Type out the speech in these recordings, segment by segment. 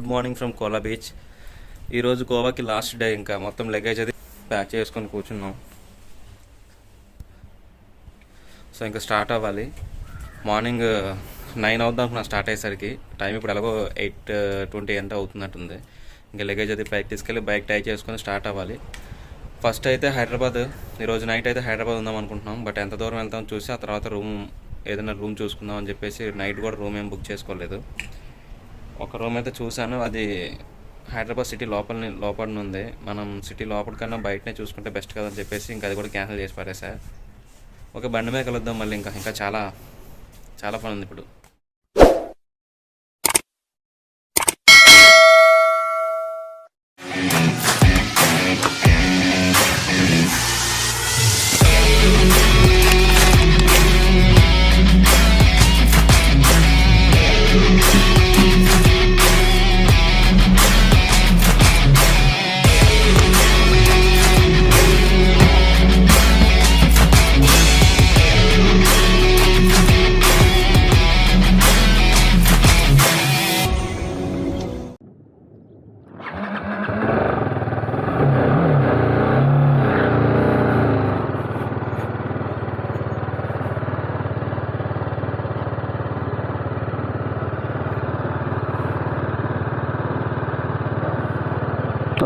Good morning from Kola beach. ఈరోజు గోవాకి last day ఇంకా. మొత్తం లగేజ్ అది ప్యాక్ చేసుకొని కూర్చున్నాం. సో ఇంకా స్టార్ట్ అవ్వాలి. మార్నింగ్ నైన్ అవుద్దాం అనుకున్నా స్టార్ట్ అయ్యేసరికి. టైం ఇప్పుడు ఎలాగో ఎయిట్ ట్వంటీ ఎంత అవుతున్నట్టుంది. ఇంకా లగేజ్ అది బైక్ తీసుకెళ్ళి బైక్ టై చేసుకొని స్టార్ట్ అవ్వాలి. ఫస్ట్ అయితే హైదరాబాద్ ఈరోజు నైట్ అయితే హైదరాబాద్ ఉందాం అనుకుంటున్నాం. బట్ ఎంత దూరం వెళ్తాం చూసి ఆ తర్వాత రూమ్ ఏదైనా రూమ్ చూసుకుందాం అని చెప్పేసి నైట్ కూడా రూమ్ ఏం బుక్ చేసుకోలేదు. ఒక రూమ్ అయితే చూశాను. అది హైదరాబాద్ సిటీ లోపల లోపల ఉంది. మనం సిటీ లోపల కన్నా బయటనే చూసుకుంటే బెస్ట్ కదని చెప్పేసి ఇంకా అది కూడా క్యాన్సిల్ చేసి పడేసా ఓకే బండి మీద కలుద్దాం మళ్ళీ ఇంకా. ఇంకా చాలా చాలా పని ఉంది ఇప్పుడు.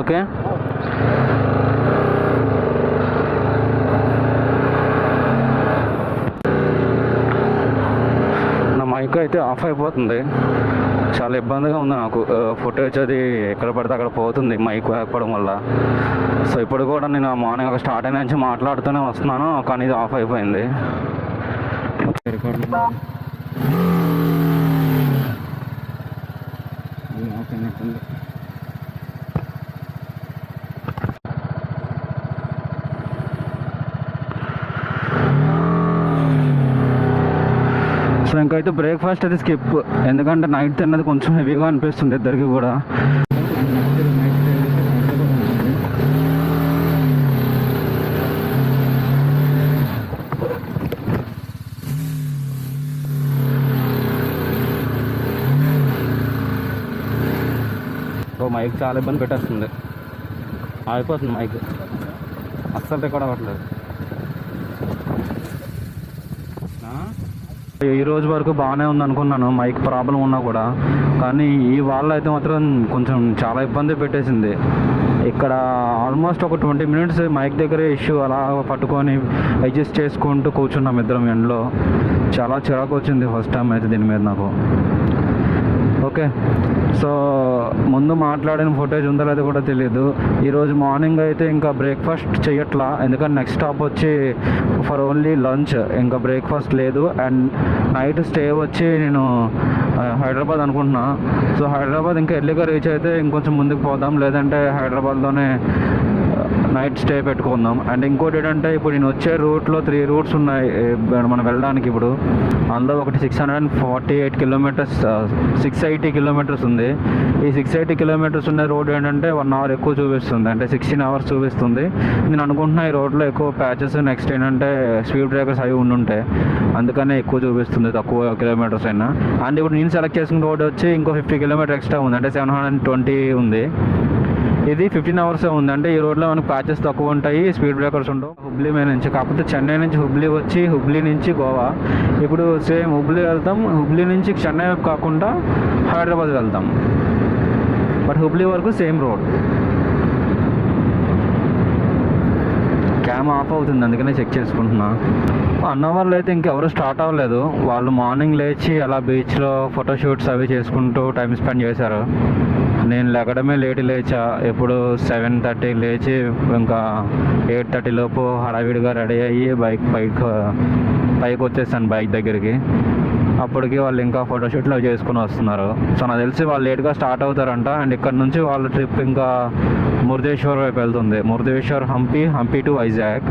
ఓకే. నా మైక్ అయితే ఆఫ్ అయిపోతుంది. చాలా ఇబ్బందిగా ఉంది నాకు. ఫుటేజ్ అది ఎక్కడ పడితే అక్కడ పోతుంది మైక్ లేకపోవడం వల్ల. సో ఇప్పుడు కూడా నేను మార్నింగ్ ఒక స్టార్ట్ అయిన నుంచి మాట్లాడుతూనే వస్తున్నాను కానీ ఇది ఆఫ్ అయిపోయింది. రికార్డు నాకైతే బ్రేక్ఫాస్ట్ అయితే స్కిప్ ఎందుకంటే నైట్ తిన్నది కొంచెం హెవీగా అనిపిస్తుంది ఇద్దరికి కూడా. ఓ మైక్ చాలా ఇబ్బంది పెట్టేస్తుంది. ఆగిపోతుంది మైక్ అస్సలు రికార్డ్ అవ్వట్లేదు. ఈ రోజు వరకు బాగానే ఉంది అనుకున్నాను. మైక్ ప్రాబ్లం ఉన్నా కూడా. కానీ ఈ వాళ్ళు అయితే మాత్రం కొంచెం చాలా ఇబ్బంది పెట్టేసింది. ఇక్కడ ఆల్మోస్ట్ ఒక ట్వంటీ మినిట్స్ మైక్ దగ్గర ఇష్యూ అలా పట్టుకొని అడ్జస్ట్ చేసుకుంటూ కూర్చున్నాం ఇద్దరం ఎండ్లో. చాలా చిరాకు వచ్చింది ఫస్ట్ టైం అయితే దీని మీద నాకు. ఓకే సో ముందు మాట్లాడిన ఫుటేజ్ ఉందో లేదో కూడా తెలియదు ఈరోజు మార్నింగ్ అయితే ఇంకా బ్రేక్ఫాస్ట్ చేయట్లా. ఎందుకంటే నెక్స్ట్ స్టాప్ వచ్చి ఫర్ ఓన్లీ లంచ్ ఇంకా బ్రేక్ఫాస్ట్ లేదు. అండ్ నైట్ స్టే వచ్చి నేను హైదరాబాద్ అనుకుంటున్నా. సో హైదరాబాద్ ఇంకా ఎర్లీగా రీచ్ అయితే ఇంకొంచెం ముందుకు పోదాం. లేదంటే హైదరాబాద్లోనే నైట్ స్టే పెట్టుకుందాం. అండ్ ఇంకోటి ఏంటంటే ఇప్పుడు నేను వచ్చే రూట్లో త్రీ రూట్స్ ఉన్నాయి మనం వెళ్ళడానికి ఇప్పుడు. అందులో ఒకటి six hundred and forty eight kilometres six eighty kilometres ఉంది. ఈ సిక్స్ ఎయిటీ కిలోమీటర్స్ ఉన్న రోడ్ ఏంటంటే వన్ అవర్ ఎక్కువ చూపిస్తుంది. అంటే సిక్స్టీన్ అవర్స్ చూపిస్తుంది. నేను అనుకుంటున్నా ఈ రోడ్లో ఎక్కువ ప్యాచెస్ నెక్స్ట్ ఏంటంటే స్పీడ్ బ్రేకర్స్ అవి ఉండుంటాయి అందుకనే ఎక్కువ చూపిస్తుంది తక్కువ కిలోమీటర్స్ అయినా. అండ్ ఇప్పుడు నేను సెలెక్ట్ చేసిన రోడ్ వచ్చి ఇంకో ఫిఫ్టీ కిలోమీటర్ ఎక్స్ట్రా ఉంది. అంటే సెవెన్ హండ్రెడ్ అండ్ ట్వంటీ ఉంది. ఇది ఫిఫ్టీన్ అవర్స్ ఉంది అంటే ఈ రోడ్లో మనకు ప్యాచెస్ తక్కువ ఉంటాయి స్పీడ్ బ్రేకర్స్ ఉండవు. హుబ్లీ మీద నుంచి కాకపోతే చెన్నై నుంచి హుబ్లీ వచ్చి హుబ్లీ నుంచి గోవా. ఇప్పుడు సేమ్ హుబ్లీ వెళ్తాం హుబ్లీ నుంచి చెన్నై వైపు కాకుండా హైదరాబాద్ వెళ్తాం. బట్ హుబ్లీ వరకు సేమ్ రోడ్. క్యామ్ ఆఫ్ అవుతుంది అందుకనే చెక్ చేసుకుంటున్నా. అన్న వాళ్ళు అయితే ఇంకెవరు స్టార్ట్ అవ్వలేదు. వాళ్ళు మార్నింగ్ లేచి అలా బీచ్లో ఫోటోషూట్స్ అవి చేసుకుంటూ టైం స్పెండ్ చేశారు. నేను లెగడమే లేట్ లేచా. ఎప్పుడు సెవెన్ థర్టీ లేచి ఇంకా ఎయిట్ థర్టీ లోపు హడావిడిగా రెడీ అయ్యి బైక్ బైక్ పైకి వచ్చేసాను బైక్ దగ్గరికి. అప్పటికి వాళ్ళు ఇంకా ఫోటోషూట్లు అవి చేసుకుని వస్తున్నారు. సో నాకు తెలిసి వాళ్ళు లేట్గా స్టార్ట్ అవుతారంట. అండ్ ఇక్కడ నుంచి వాళ్ళ ట్రిప్ ఇంకా మురుదేశ్వర్ వైపు వెళ్తుంది. మురుదేశ్వర్ హంపి హంపి టు వైజాగ్.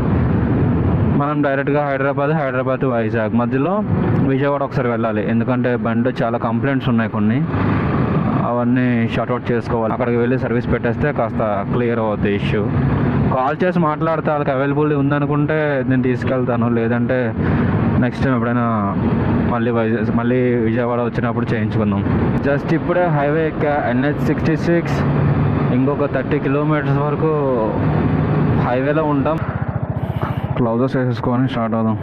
మనం డైరెక్ట్గా హైదరాబాద్ హైదరాబాద్ టు వైజాగ్. మధ్యలో విజయవాడ ఒకసారి వెళ్ళాలి. ఎందుకంటే బండి చాలా కంప్లైంట్స్ ఉన్నాయి కొన్ని. అవన్నీ షార్ట్అవుట్ చేసుకోవాలి. అక్కడికి వెళ్ళి సర్వీస్ పెట్టేస్తే కాస్త క్లియర్ అవుతుంది ఇష్యూ కాల్ చేసి మాట్లాడితే వాళ్ళకి అవైలబుల్ ఉందనుకుంటే నేను తీసుకెళ్తాను. లేదంటే నెక్స్ట్ టైం ఎప్పుడైనా మళ్ళీ వైజాగ్ మళ్ళీ విజయవాడ వచ్చినప్పుడు చేయించుకుందాం. జస్ట్ ఇప్పుడే హైవే ఎన్హెచ్ సిక్స్టీ సిక్స్ ఇంకొక థర్టీ కిలోమీటర్స్ వరకు హైవేలో ఉంటాం. క్లౌజెస్ వేసేసుకొని స్టార్ట్ అవుదాం.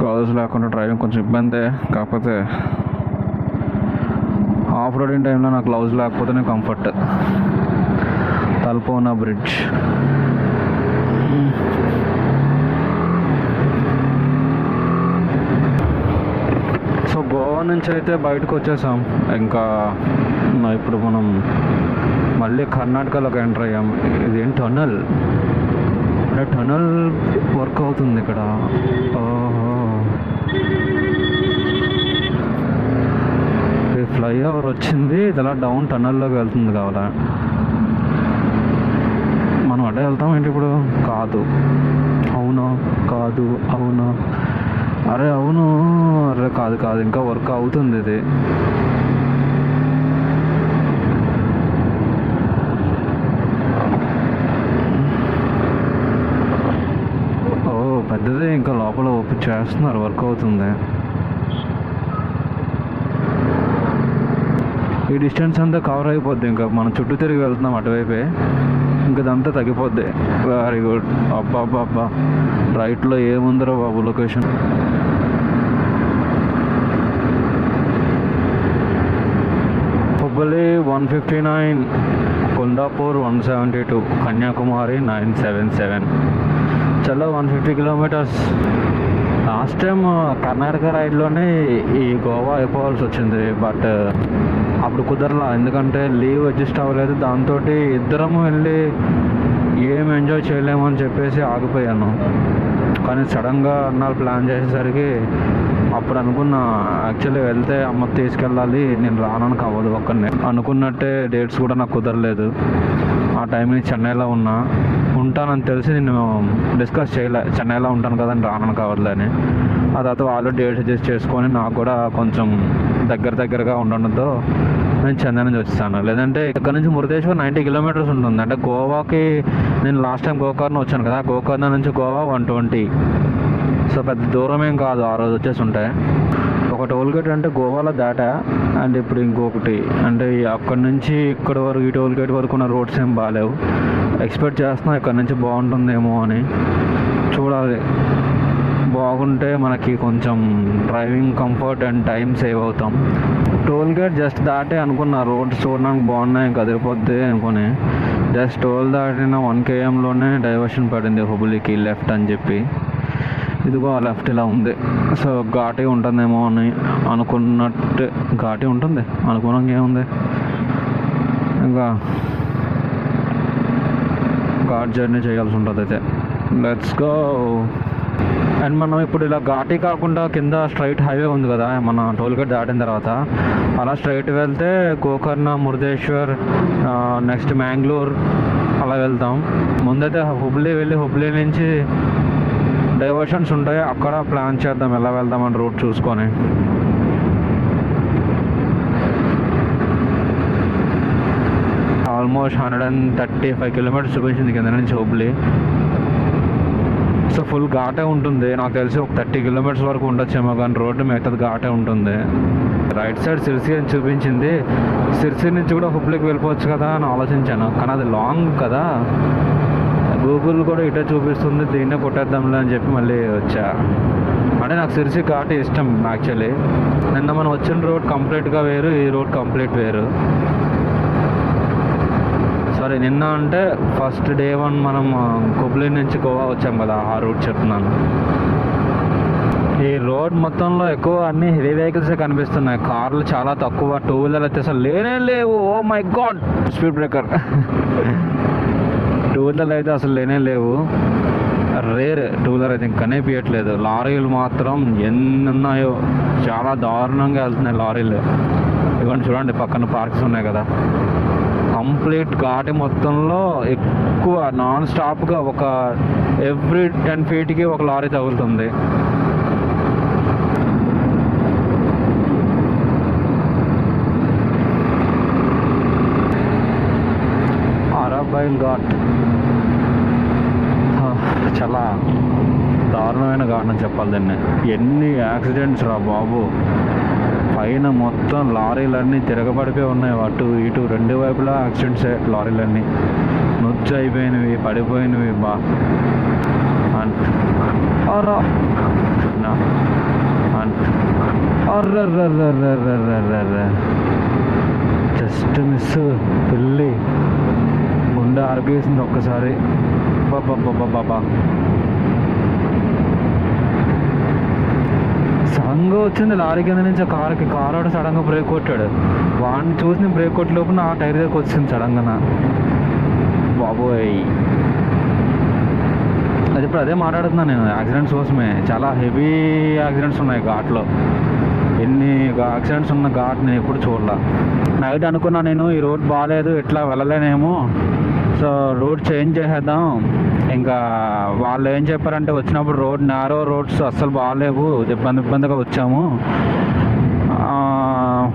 క్లౌజెస్ లేకుండా డ్రైవింగ్ కొంచెం ఇబ్బందే. కాకపోతే ఆఫ్ రోడింగ్ టైంలో నాకు గ్లౌజ్ లేకపోతేనే కంఫర్ట్ తలపోన బ్రిడ్జ్. సో గోవా నుంచి అయితే బయటకు వచ్చేసాం. ఇంకా ఇప్పుడు మనం మళ్ళీ కర్ణాటకలోకి ఎంటర్ అయ్యాం. ఇదేం టనల్ అంటే టనల్ వర్క్ అవుతుంది ఇక్కడ. ఓహో ఈ ఫ్లైఓవర్ వచ్చింది? ఇది అలా డౌన్ టనల్లోకి వెళ్తుంది కావాలా? మనం అడ్డ వెళ్తాం ఏంటి ఇప్పుడు? కాదు. అవును కాదు అవును. అరే అవును. అరే కాదు కాదు. ఇంకా వర్క్ అవుతుంది ఇది. ఓ పెద్దదే. ఇంకా లోపల ఓపెన్ చేస్తున్నారు. వర్క్ అవుతుంది. ఈ డిస్టెన్స్ అంతా కవర్ అయిపోద్ది. ఇంకా మనం చుట్టూ తిరిగి వెళ్తున్నాం అటువైపే. ఇంకా ఇదంతా తగ్గిపోద్ది. వెరీ గుడ్ అబ్బా అబ్బా అబ్బా రైట్లో ఏముందరో బాబు location Hubli one fifty nine Kondapur one seventy two Kanyakumari nine seven seven. చలో one fifty kilometres. Last time Karnataka రైడ్లోనే ఈ గోవా అయిపోవాల్సి వచ్చింది. బట్ uh, అప్పుడు కుదరలా. ఎందుకంటే లీవ్ అడ్జస్ట్ అవ్వలేదు. దాంతో ఇద్దరము వెళ్ళి ఏం ఎంజాయ్ చేయలేము అని చెప్పేసి ఆగిపోయాను. కానీ సడన్గా అన్నాళ్ళు ప్లాన్ చేసేసరికి అప్పుడు అనుకున్న యాక్చువల్లీ వెళ్తే అమ్మ తీసుకెళ్ళాలి నేను రానని అవ్వదు ఒక్కనే అనుకున్నట్టే డేట్స్ కూడా నాకు కుదరలేదు. ఆ టైంని చెన్నైలో ఉన్నా ఉంటానని తెలిసి నేను డిస్కస్ చేయలే చెన్నైలో ఉంటాను కదని రానని కావద్దని ఆ తర్వాత వాళ్ళు డేట్స్ అడ్జస్ట్ చేసుకొని నాకు కూడా కొంచెం దగ్గర దగ్గరగా ఉండడంతో నేను చెన్నై నుంచి వచ్చాను లేదంటే ఇక్కడ నుంచి మురుదేశ్వర్ నైంటీ కిలోమీటర్స్ ఉంటుంది. అంటే గోవాకి నేను లాస్ట్ టైం గోకర్ణ వచ్చాను కదా. గోకర్ణ నుంచి గోవా వన్ ట్వంటీ. సో పెద్ద దూరం ఏం కాదు. ఆ రోజు వచ్చేసి ఉంటాయి ఒక టోల్ గేట్ అంటే గోవాలో దాటా. అండ్ ఇప్పుడు ఇంకొకటి అంటే అక్కడి నుంచి ఇక్కడ వరకు ఈ టోల్ గేట్ వరకు ఉన్న రోడ్స్ ఏం బాగాలేవు ఎక్స్పెక్ట్ చేస్తున్నా ఇక్కడ నుంచి బాగుంటుందేమో అని. చూడాలి. బాగుంటే మనకి కొంచెం driving comfort and time save అవుతాం. టోల్ గేట్ జస్ట్ దాటే అనుకున్నా రోడ్స్ చూడడానికి బాగున్నాయి కదిరిపోద్ది అనుకుని. జస్ట్ టోల్ దాటిన వన్ కేఎంలోనే డైవర్షన్ పడింది హుబులికి లెఫ్ట్ అని చెప్పి. ఇదిగో లెఫ్ట్ ఇలా ఉంది. సో ఘాటీ ఉంటుందేమో అని అనుకున్నట్టు ఘాటీ ఉంటుంది? అనుకున్నాక ఏముంది? ఇంకా ఘాట్ జర్నీ చేయాల్సి ఉంటుంది అయితే లెట్స్ గో అండ్ మనం ఇప్పుడు ఇలా ఘాటి కాకుండా కింద స్ట్రైట్ హైవే ఉంది కదా మన టోల్ గేట్ దాటిన తర్వాత అలా స్ట్రైట్ వెళ్తే గోకర్ణ మురుదేశ్వర్ నెక్స్ట్ మ్యాంగ్లూర్ అలా వెళ్తాం. ముందైతే హుబ్లీ వెళ్ళి హుబ్లీ నుంచి డైవర్షన్స్ ఉంటాయి. అక్కడ ప్లాన్ చేద్దాం ఎలా వెళ్దామని రూట్ చూసుకొని. Almost hundred and thirty five kilometres చూపించింది కింద నుంచి హుబ్లీ. సో ఫుల్ ఘాటే ఉంటుంది. నాకు తెలిసి ఒక థర్టీ కిలోమీటర్స్ వరకు ఉండొచ్చేమో కానీ రోడ్డు మిగతాది ఘాటే ఉంటుంది. రైట్ సైడ్ సిరిసి అని చూపించింది. సిరిసి నుంచి కూడా హుబ్లీకి వెళ్ళిపోవచ్చు కదా అని ఆలోచించాను. కానీ అది లాంగ్ కదా. గూగుల్ కూడా ఇటే చూపిస్తుంది. దీన్నే కొట్టేద్దాంలే అని చెప్పి మళ్ళీ వచ్చా. అంటే నాకు సిరిసి ఘాట్ ఇష్టం యాక్చువల్లీ నిన్న మనం వచ్చిన రోడ్ కంప్లీట్గా వేరు ఈ రోడ్ కంప్లీట్ వేరు. సారీ నిన్న అంటే ఫస్ట్ డే వన్ మనం కొబ్లీ నుంచి గోవా వచ్చాం కదా ఆ రూట్ చెప్తున్నాను. ఈ రోడ్ మొత్తంలో ఎక్కువ అన్ని హెవీ వెహికల్సే కనిపిస్తున్నాయి. కార్లు చాలా తక్కువ టూ వీలర్ అయితే అసలు లేనే లేవు. ఓ my god! Speed breaker. Two wheeler అయితే అసలు లేనే లేవు. రేర్ టూ వీలర్ అయితే ఇంకా కనిపించట్లేదు లారీలు మాత్రం ఎన్ని ఉన్నాయో చాలా దారుణంగా వెళ్తున్నాయి లారీలు. ఇవన్నీ చూడండి పక్కన పార్క్స్ ఉన్నాయి కదా. కంప్లీట్ ఘాటి మొత్తంలో ఎక్కువ నాన్ స్టాప్గా ఒక ఎవ్రీ టెన్ ఫీట్కి ఒక లారీ తగులుతుంది. అరబైల్ ఘాట్. చాలా దారుణమైన ఘాట్ అని చెప్పాలి దాన్ని. ఎన్ని యాక్సిడెంట్స్ రా బాబు. పైన మొత్తం లారీలన్నీ తిరగబడిపోయి ఉన్నాయి. అటు ఇటు రెండు వైపులా యాక్సిడెంట్సే లారీలన్నీ. నొచ్చు అయిపోయినవి పడిపోయినవి బా. అన్- జస్ట్ మిస్ పిల్లి. గుండె ఆరిపేసింది ఒక్కసారి. బాబా సడన్గా వచ్చింది లారీ కింద నుంచి కారుకి. కారు ఆడు సడన్గా బ్రేక్ కొట్టాడు. వాడిని చూసి నేను బ్రేక్ కొట్టి లోపు నా టైర్ దగ్గరకు వచ్చింది సడన్గా బాబోయ్. అది ఇప్పుడు అదే మాట్లాడుతున్నాను నేను. యాక్సిడెంట్స్ కోసమే. చాలా హెవీ యాక్సిడెంట్స్ ఉన్నాయి ఘాట్లో. ఎన్ని యాక్సిడెంట్స్ ఉన్న ఘాట్ నేను ఎప్పుడు చూడలా. నైట్ అనుకున్నా నేను ఈ రోడ్ బాగాలేదు ఇట్లా వెళ్ళలేనేమో. సో రోడ్ చేంజ్ చేసేద్దాం. ఇంకా వాళ్ళు ఏం చెప్పారంటే వచ్చినప్పుడు రోడ్ నారో రోడ్స్ అస్సలు బాగాలేవు. ఇబ్బంది ఇబ్బందిగా వచ్చాము.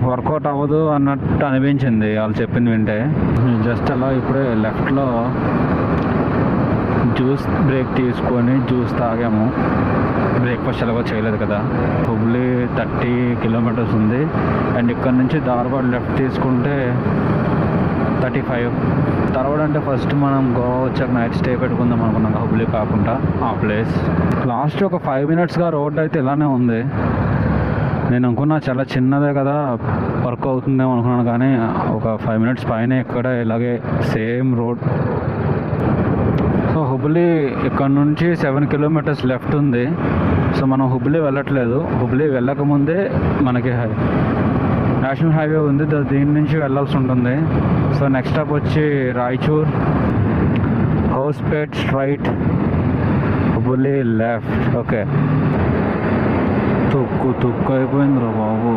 వర్కౌట్ అవ్వదు అన్నట్టు అనిపించింది వాళ్ళు చెప్పింది వింటే. జస్ట్ అలా ఇప్పుడే లెఫ్ట్లో జ్యూస్ బ్రేక్ తీసుకొని జ్యూస్ తాగాము. బ్రేక్ఫాస్ట్ ఎలాగో చేయలేదు కదా. హుబ్లీ థర్టీ కిలోమీటర్స్ ఉంది. అండ్ ఇక్కడ నుంచి ధార్వాడ్ లెఫ్ట్ తీసుకుంటే థర్టీ ఫైవ్. తర్వాత అంటే ఫస్ట్ మనం గోవా వచ్చాక నైట్ స్టే పెట్టుకుందాం అనుకున్నాం. హుబ్లీ కాకుండా ఆ ప్లేస్ లాస్ట్ ఒక ఫైవ్ మినిట్స్గా రోడ్ అయితే ఇలానే ఉంది. నేను అనుకున్నా చాలా చిన్నదే కదా వర్క్ అవుతుందేమో అనుకున్నాను కానీ ఒక ఫైవ్ మినిట్స్ పైన ఇక్కడ ఇలాగే సేమ్ రోడ్ సో హుబ్లీ ఇక్కడ నుంచి సెవెన్ కిలోమీటర్స్ లెఫ్ట్ ఉంది. సో మనం హుబ్లీ వెళ్ళట్లేదు. హుబ్లీ వెళ్ళకముందే మనకి హై నేషనల్ హైవే ఉంది. దీని నుంచి వెళ్ళాల్సి ఉంటుంది. సో నెక్స్ట్ స్టాప్ వచ్చి రాయచూర్ హౌస్పేట్ స్ట్రైట్ బులి లెఫ్ట్. ఓకే. తుక్కు తుక్కు అయిపోయింది రా బాబు.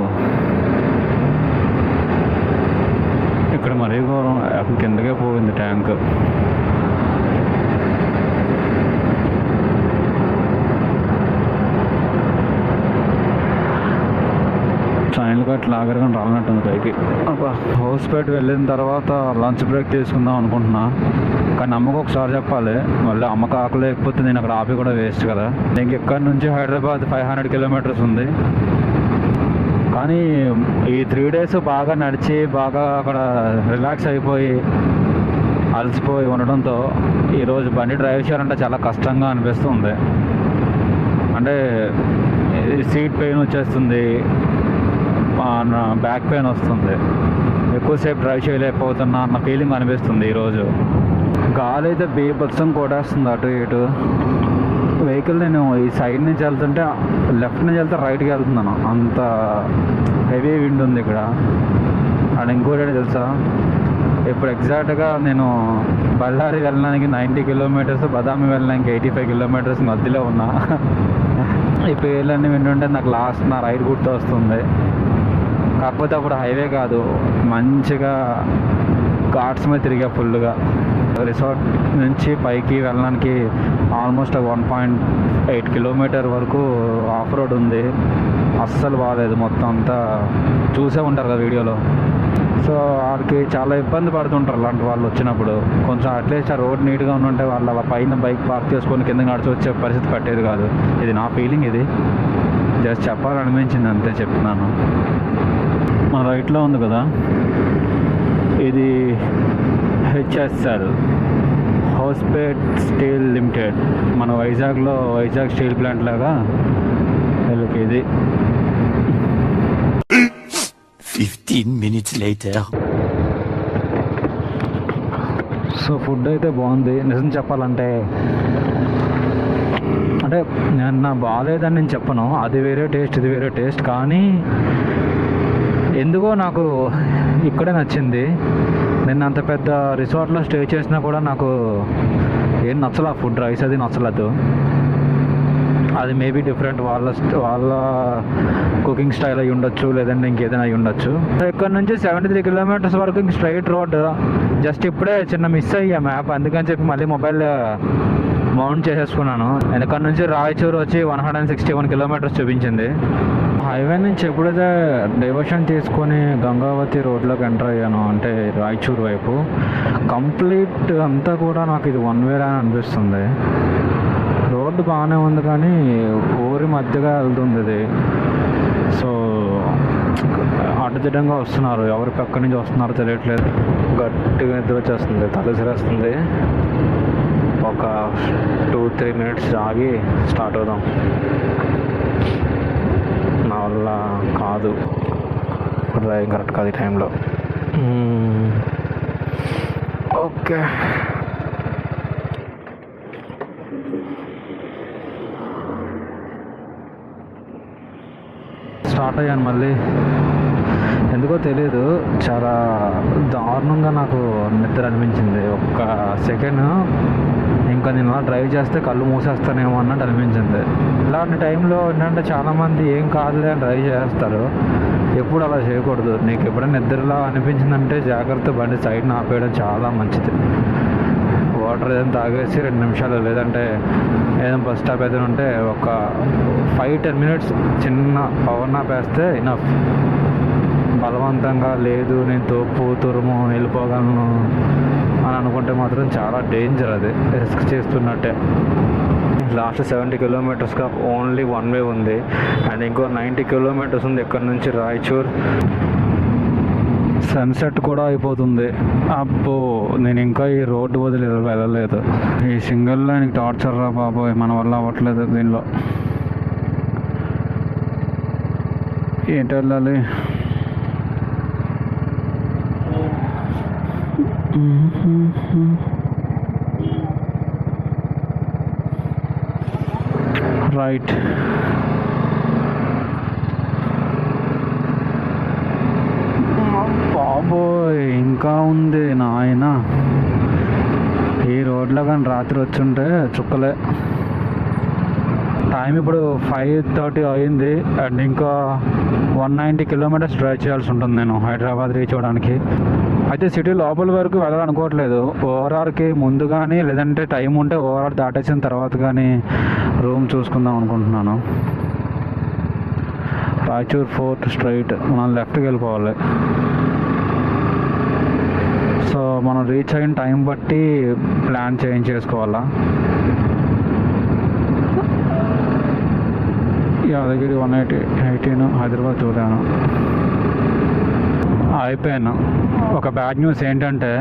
ఇక్కడ మరీ ఘోరం. అక్కడ కిందకే పోయింది ట్యాంక్. గట్ల లాగరగా రాలనట్టుంది పైకి. హౌస్పేట్ వెళ్ళిన తర్వాత లంచ్ బ్రేక్ తీసుకుందాం అనుకుంటున్నా. కానీ అమ్మకు ఒకసారి చెప్పాలి. మళ్ళీ అమ్మకు ఆకలి లేకపోతే నేను అక్కడ ఆపి కూడా వేస్ట్ కదా. ఇంక ఇక్కడ నుంచి హైదరాబాద్ ఫైవ్ హండ్రెడ్ కిలోమీటర్స్ ఉంది. కానీ ఈ త్రీ డేస్ బాగా నడిచి బాగా అక్కడ రిలాక్స్ అయిపోయి అలసిపోయి ఉండడంతో ఈరోజు బండి డ్రైవ్ చేయాలంటే చాలా కష్టంగా అనిపిస్తుంది. అంటే సీట్ పెయిన్ వచ్చేస్తుంది. బ్యాక్ పెయిన్ వస్తుంది. ఎక్కువసేపు డ్రైవ్ చేయలేకపోతున్నా అన్న ఫీలింగ్ అనిపిస్తుంది ఈరోజు. గాలి అయితే బీభత్సం కొట్టేస్తుంది అటు ఇటు. వెహికల్ నేను ఈ సైడ్ నుంచి వెళ్తుంటే లెఫ్ట్ నుంచి వెళ్తే రైట్కి వెళ్తున్నాను. అంత హెవీ విండ్ ఉంది ఇక్కడ. అండ్ ఇంకోటి తెలుసా? ఇప్పుడు ఎగ్జాక్ట్గా నేను బళ్ళారి వెళ్ళడానికి నైంటీ కిలోమీటర్స్ బదామి వెళ్ళడానికి ఎయిటీ ఫైవ్ కిలోమీటర్స్ మధ్యలో ఉన్నా. ఈ పేర్లన్నీ వింటుంటే నాకు లాస్ట్ నా రైడ్ గుర్తు వస్తుంది కాకపోతే అప్పుడు హైవే కాదు. మంచిగా ఘాట్స్ మీద తిరిగా ఫుల్గా రిసార్ట్ నుంచి పైకి వెళ్ళడానికి almost one point eight kilometre వరకు ఆఫ్ రోడ్ ఉంది. అస్సలు బాగాలేదు మొత్తం అంతా. చూసే ఉంటారు కదా వీడియోలో. సో వాళ్ళకి చాలా ఇబ్బంది పడుతుంటారు అలాంటి వాళ్ళు వచ్చినప్పుడు. కొంచెం అట్లీస్ట్ ఆ రోడ్ నీట్గా ఉంటే వాళ్ళు అలా పైన బైక్ పార్క్ చేసుకొని కింద నడిచి వచ్చే పరిస్థితి పట్టేది కాదు. ఇది నా ఫీలింగ్ ఇది. జస్ట్ చెప్పాలనిపించింది అంతే చెప్తున్నాను. మా రైట్లో ఉంది కదా. ఇది హెచ్ఎస్ఎల్ హౌస్పేట్ స్టీల్ లిమిటెడ్ మన వైజాగ్లో వైజాగ్ స్టీల్ ప్లాంట్ లాగా వీళ్ళకి ఇది 15 minutes later. సో ఫుడ్ అయితే బాగుంది. నిజం చెప్పాలంటే అంటే నేను నా బాగాలేదని నేను చెప్పను. అది వేరే టేస్ట్ ఇది వేరే టేస్ట్. కానీ ఎందుకో నాకు ఇక్కడే నచ్చింది. నేను అంత పెద్ద రిసార్ట్లో స్టే చేసినా కూడా నాకు ఏం నచ్చలా ఫుడ్ రైస్ అది నచ్చలేదు. అది మేబీ డిఫరెంట్ వాళ్ళ వాళ్ళ కుకింగ్ స్టైల్ అయి ఉండొచ్చు లేదంటే ఇంకేదైనా అయి ఉండొచ్చు. ఇక్కడ నుంచి సెవెంటీ త్రీ కిలోమీటర్స్ వరకు ఇంక స్ట్రైట్ రోడ్. జస్ట్ ఇప్పుడే చిన్న మిస్ అయ్యా మ్యాప్ అందుకని చెప్పి మళ్ళీ మొబైల్ మౌంట్ చేసేసుకున్నాను. ఇక్కడ నుంచి రాయచూరు వచ్చి one hundred and sixty one kilometres చూపించింది. హైవే నుంచి ఎప్పుడైతే డైవర్షన్ తీసుకొని గంగావతి రోడ్లోకి ఎంటర్ అయ్యాను అంటే రాయచూరు వైపు కంప్లీట్ అంతా కూడా నాకు ఇది వన్ వే అని అనిపిస్తుంది. రోడ్డు బాగానే ఉంది కానీ ఊరి మధ్యగా వెళ్తుంది ఇది. సో అడ్డదిడ్డంగా వస్తున్నారు. ఎవరి పక్క నుంచి వస్తున్నారో తెలియట్లేదు. గట్టిగా నిద్ర వచ్చేస్తుంది తలసిరేస్తుంది. ఒక త్రీ మినిట్స్ ఆగి స్టార్ట్ అవుదాం. నా వల్ల కాదు. డ్రైవింగ్ కరెక్ట్ కాదు ఈ టైంలో ఓకే. స్టార్ట్ అయ్యాను మళ్ళీ. ఎందుకో తెలియదు చాలా దారుణంగా నాకు నిద్ర అనిపించింది. ఒక్క సెకండ్ ఇంకా నేను అలా డ్రైవ్ చేస్తే కళ్ళు మూసేస్తానేమో అన్నట్టు అనిపించింది. ఇలాంటి టైంలో ఏంటంటే చాలామంది ఏం కాదులే అని డ్రైవ్ చేస్తారు. ఎప్పుడు అలా చేయకూడదు. నీకు ఎప్పుడైనా నిద్రలా అనిపించిందంటే జాగ్రత్త బండి సైడ్ ఆపేయడం చాలా మంచిది. వాటర్ ఏదైనా తాగేసి రెండు నిమిషాలు లేదంటే ఏదైనా బస్ స్టాప్ ఏదైనా ఉంటే ఒక ఫైవ్ టెన్ మినిట్స్ చిన్న పవర్ నాపేస్తే ఇనఫ్ బలవంతంగా లేదు నేను తోపు తురుము వెళ్ళిపోగలను అని అనుకుంటే మాత్రం చాలా డేంజర్ అది. రిస్క్ చేస్తున్నట్టే. లాస్ట్ సెవెంటీ కిలోమీటర్స్గా ఓన్లీ వన్ వే ఉంది. అండ్ ఇంకో నైంటీ కిలోమీటర్స్ ఉంది ఇక్కడ నుంచి? రాయచూర్. సన్సెట్ కూడా అయిపోతుంది. అబ్బో నేను ఇంకా ఈ రోడ్డు వదిలి వెళ్ళలేదు. ఈ సింగిల్ లైన్కి టార్చర్ రా బాబోయ్ మన వల్ల అవ్వట్లేదు దీనిలో. ఏంటి వెళ్ళాలి? రైట్ బాబోయ్ ఇంకా ఉంది నాయన. ఈ రోడ్లో కానీ రాత్రి వచ్చుంటే చుక్కలే. టైం ఇప్పుడు ఫైవ్ థర్టీ అయింది. అండ్ ఇంకా వన్ నైంటీ కిలోమీటర్స్ డ్రైవ్ చేయాల్సి ఉంటుంది నేను హైదరాబాద్ రీచ్ అవ్వడానికి. అయితే సిటీ లోపల వరకు వెళ్ళాలనుకోవట్లేదు. ఓవరాల్కి ముందు కానీ లేదంటే టైం ఉంటే ఓవరాల్ దాటేసిన తర్వాత కానీ రూమ్ చూసుకుందాం అనుకుంటున్నాను. రాయచూర్ ఫోర్ట్ స్ట్రైట్ మనం లెఫ్ట్కి వెళ్ళిపోవాలి. సో మనం రీచ్ అయిన టైం బట్టి ప్లాన్ చేంజ్ చేసుకోవాలా? Yadagiri one eighty eighteen Hyderabad చూడాను అయిపోయాను. ఒక బ్యాడ్ న్యూస్ ఏంటంటే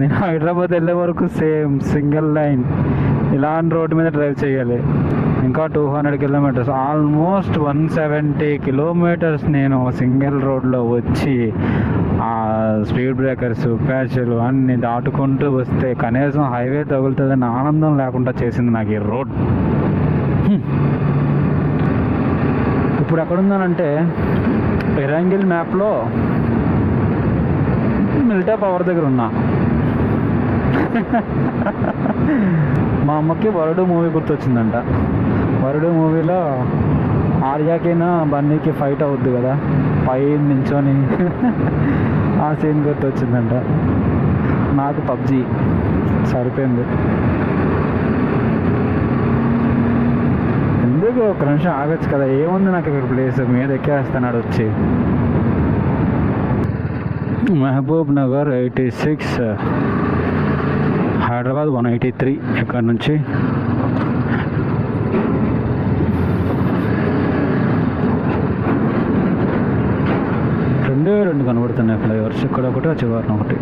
నేను హైదరాబాద్ వెళ్ళే వరకు సేమ్ సింగిల్ లైన్ ఇలాంటి రోడ్డు మీద డ్రైవ్ చేయాలి. ఇంకా two hundred kilometres almost one seventy kilometres నేను సింగిల్ రోడ్లో వచ్చి ఆ స్పీడ్ బ్రేకర్స్ ప్యాచ్లు అన్నీ దాటుకుంటూ వస్తే కనీసం హైవే తగులుతుందని ఆనందం లేకుండా చేసింది నాకు ఈ రోడ్. ఇప్పుడు ఎక్కడున్నానంటే ఎరంగిల్ మ్యాప్లో మిల్టా పవర్ దగ్గర ఉన్నా. మా అమ్మకి వరుడు మూవీ గుర్తొచ్చిందంట. వరుడు మూవీలో ఆర్యాకైనా బన్నీకి ఫైట్ అవుద్ది కదా. పై నించొని ఆ సీన్ గుర్తొచ్చిందంట. నాకు పబ్జి. సరిపోయింది. ఎందుకు ఒక నిమిషం ఆగొచ్చు కదా. ఏముంది నాకు ఇక్కడ ప్లేస్ మీద ఎక్కేస్తున్నాడు వచ్చి. Mahabubnagar eighty six Hyderabad one eighty three ఇక్కడ నుంచి. రెండే రెండు కనబడుతున్నాయి ఫ్లైఓవర్స్. ఇక్కడ ఒకటి చివరిన ఒకటి.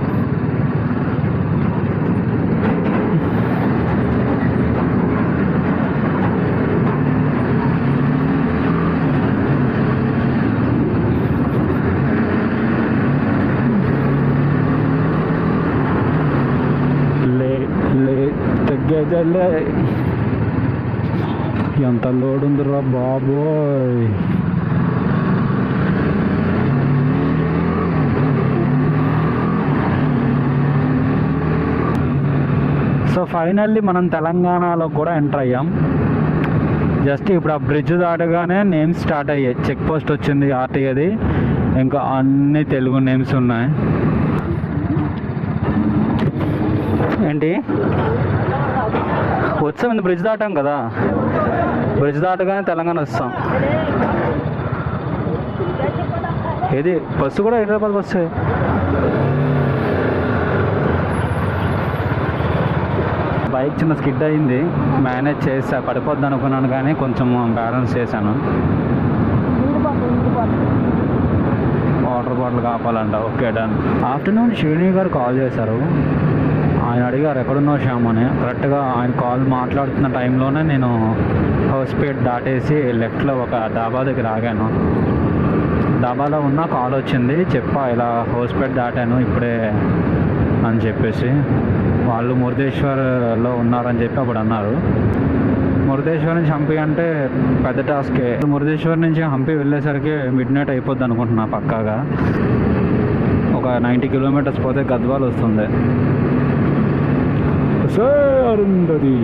గజల్లే ఎంత లోడ్ ఉందిరా బాబోయ్. సో ఫైనల్లీ మనం తెలంగాణలో కూడా ఎంటర్ అయ్యాం. జస్ట్ ఇప్పుడు ఆ బ్రిడ్జ్ దాటగానే నేమ్స్ స్టార్ట్ అయ్యాయి. చెక్ పోస్ట్ వచ్చింది ఆర్టీఏది ఇంకా అన్ని తెలుగు నేమ్స్ ఉన్నాయి. ఏంటి? వచ్చాం ఇంత బ్రిడ్జ్ దాటాం కదా. బ్రిడ్జ్ దాటగానే తెలంగాణ వస్తాం. ఏది? బస్సు కూడా హైదరాబాద్ బస్సే. బైక్ చిన్న స్కిడ్ అయింది. మేనేజ్ చేసా పడిపోద్ది అనుకున్నాను కానీ కొంచెం బ్యాలెన్స్ చేశాను. Water bottle కాపాలంట. Okay done. Afternoon Shivani గారు కాల్ చేశారు. ఆయన అడిగారు ఎక్కడున్నావు శ్యామ్? అని. కరెక్ట్గా ఆయన కాల్ మాట్లాడుతున్న టైంలోనే నేను హౌస్పేట్ దాటేసి లెఫ్ట్లో ఒక డాబా దగ్గర ఆగాను. డాబాలో ఉన్న కాల్ వచ్చింది చెప్పా ఇలా హౌస్పేట్ దాటాను ఇప్పుడే అని చెప్పేసి. వాళ్ళు మురుదేశ్వర్లో ఉన్నారని చెప్పి అప్పుడు అన్నారు. మురుదేశ్వర్ నుంచి హంపి అంటే పెద్ద టాస్కే. మురుదేశ్వర్ నుంచి హంపి వెళ్ళేసరికి మిడ్ నైట్ అయిపోద్ది అనుకుంటున్నా పక్కాగా. ఒక నైంటీ కిలోమీటర్స్ పోతే గద్వాల్ వస్తుంది. సార్ అరుంధతి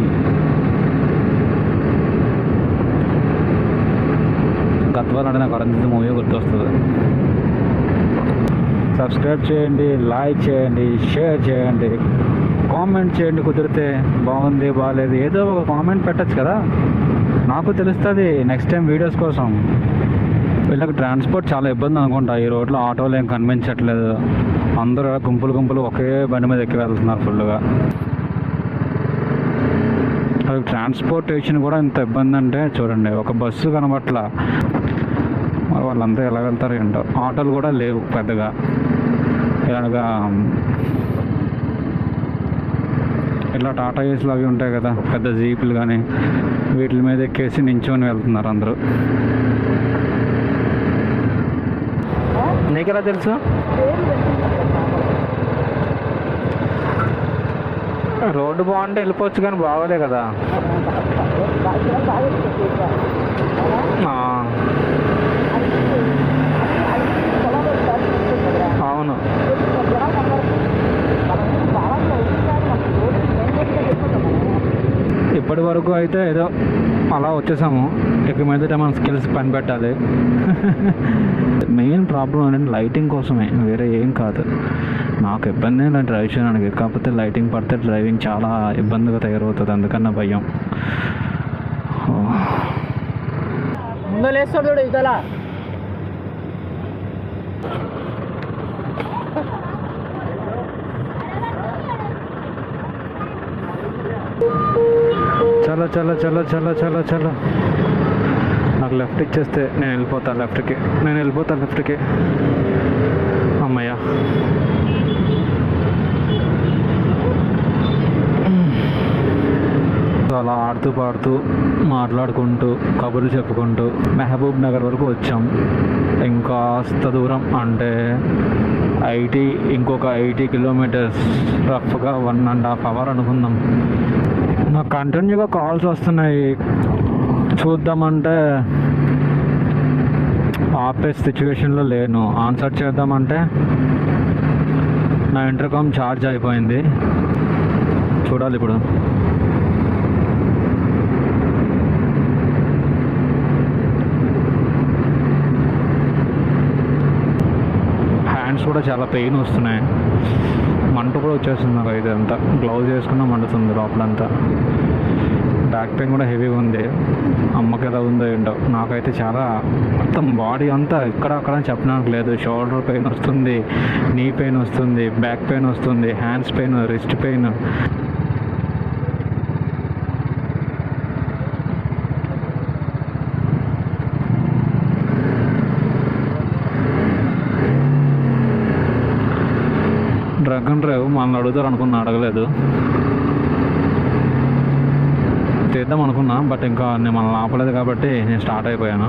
గద్వాల్ అంటే నాకు అరుంధతి మూవీ గుర్తొస్తుంది. సబ్స్క్రైబ్ చేయండి లైక్ చేయండి షేర్ చేయండి. కామెంట్ చేయండి కుదిరితే బాగుంది బాగాలేదు ఏదో ఒక కామెంట్ పెట్టచ్చు కదా. నాకు తెలుస్తుంది నెక్స్ట్ టైం వీడియోస్ కోసం. వీళ్ళకి ట్రాన్స్పోర్ట్ చాలా ఇబ్బంది అనుకుంటా. ఈ రోడ్లో ఆటోలు ఏం కనిపించట్లేదు. అందరూ గుంపులు గుంపులు ఒకే బండి మీద ఎక్కి వెళ్తున్నారు ఫుల్గా ట్రాన్స్పోర్టేషన్ కూడా ఇంత ఇబ్బంది అంటే చూడండి ఒక బస్సు కనబట్ల. మరి వాళ్ళంతా ఎలా వెళ్తారు ఏంటో. ఆటోలు కూడా లేవు పెద్దగా. ఇలాగా ఇట్లా టాటా ఏస్లు అవి ఉంటాయి కదా పెద్ద జీపులు కానీ వీటి మీద ఎక్కేసి నించొని వెళ్తున్నారు అందరూ. నీకెలా తెలుసు? రోడ్డు బాగుంటే వెళ్ళిపోవచ్చు కానీ బాగోలే కదా ఆ, అవును ఇప్పటి వరకు అయితే ఏదో అలా వచ్చేసాము. ఇక మీదట మన స్కిల్స్ పని పెట్టాలి. మెయిన్ ప్రాబ్లం ఏంటంటే లైటింగ్ కోసమే వేరే ఏం కాదు. నాకు ఇబ్బంది నేను డ్రైవ్ చేయడానికి కాకపోతే లైటింగ్ పడితే డ్రైవింగ్ చాలా ఇబ్బందిగా తయారవుతుంది అందుకన్న భయం. ముందు లేస్తాడు చూడు చలో చలో చలో చలో చలో చలో. నాకు లెఫ్ట్ ఇచ్చేస్తే నేను వెళ్ళిపోతాను లెఫ్ట్కి నేను వెళ్ళిపోతాను లెఫ్ట్కి అమ్మయ్యా. అలా ఆడుతూ పాడుతూ మాట్లాడుకుంటూ కబుర్లు చెప్పుకుంటూ మెహబూబ్ నగర్ వరకు వచ్చాం. ఇంకాస్త దూరం అంటే ఐటీ ఇంకొక ఎయిటీ కిలోమీటర్స్ రఫ్గా వన్ అండ్ హాఫ్ అవర్ అనుకుందాం. నాకు కంటిన్యూగా కాల్స్ వస్తున్నాయి. చూద్దామంటే ఆపే సిచ్యువేషన్లో లేను. ఆన్సర్ చేద్దామంటే నా ఇంటర్కామ్ ఛార్జ్ అయిపోయింది. చూడాలి ఇప్పుడు. కూడా చాలా పెయిన్ వస్తున్నాయి. మంట కూడా వచ్చేస్తుంది నాకు ఇదంతా. గ్లౌజ్ వేసుకున్నా మండుతుంది లోపలంతా. బ్యాక్ పెయిన్ కూడా హెవీగా ఉంది. అమ్మకి ఎలా ఉందో ఏంటో. నాకైతే చాలా మొత్తం బాడీ అంతా ఇక్కడ అక్కడ చెప్పడానికి లేదు. షోల్డర్ పెయిన్ వస్తుంది నీ పెయిన్ వస్తుంది బ్యాక్ పెయిన్ వస్తుంది hands pain wrist pain drug and drive మనల్ని అడుగుతారు అనుకున్నా అడగలేదు. తీద్దాం అనుకున్నా బట్ ఇంకా నేను మనల్ని ఆపలేదు కాబట్టి నేను స్టార్ట్ అయిపోయాను.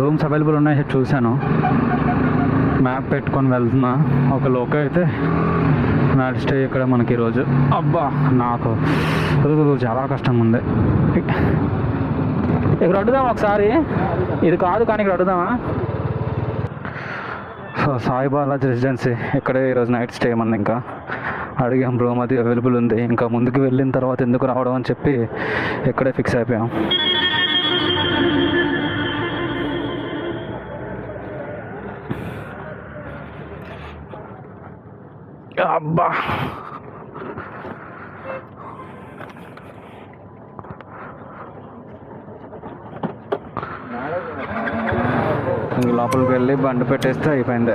రూమ్స్ అవైలబుల్ ఉన్నాయి చూశాను. మ్యాప్ పెట్టుకొని వెళ్తున్నా. ఒక లోక అయితే నైట్ స్టే ఇక్కడ మనకి ఈరోజు. అబ్బా నాకు చాలా కష్టంగా ఉంది. ఇక్కడ అడుగుదాం ఒకసారి? ఇది కాదు కానీ ఇక్కడ అడుగుదామా? సో సాయి బాలాజీ రెసిడెన్సీ ఇక్కడే ఈరోజు నైట్ స్టే మంది ఇంకా. అడిగాం రూమ్ అది అవైలబుల్ ఉంది. ఇంకా ముందుకు వెళ్ళిన తర్వాత ఎందుకు రావడం? అని చెప్పి ఇక్కడే ఫిక్స్ అయిపోయాం. అబ్బా! ఇంక లోపలికి వెళ్ళి బండి పెట్టేస్తే అయిపోయింది.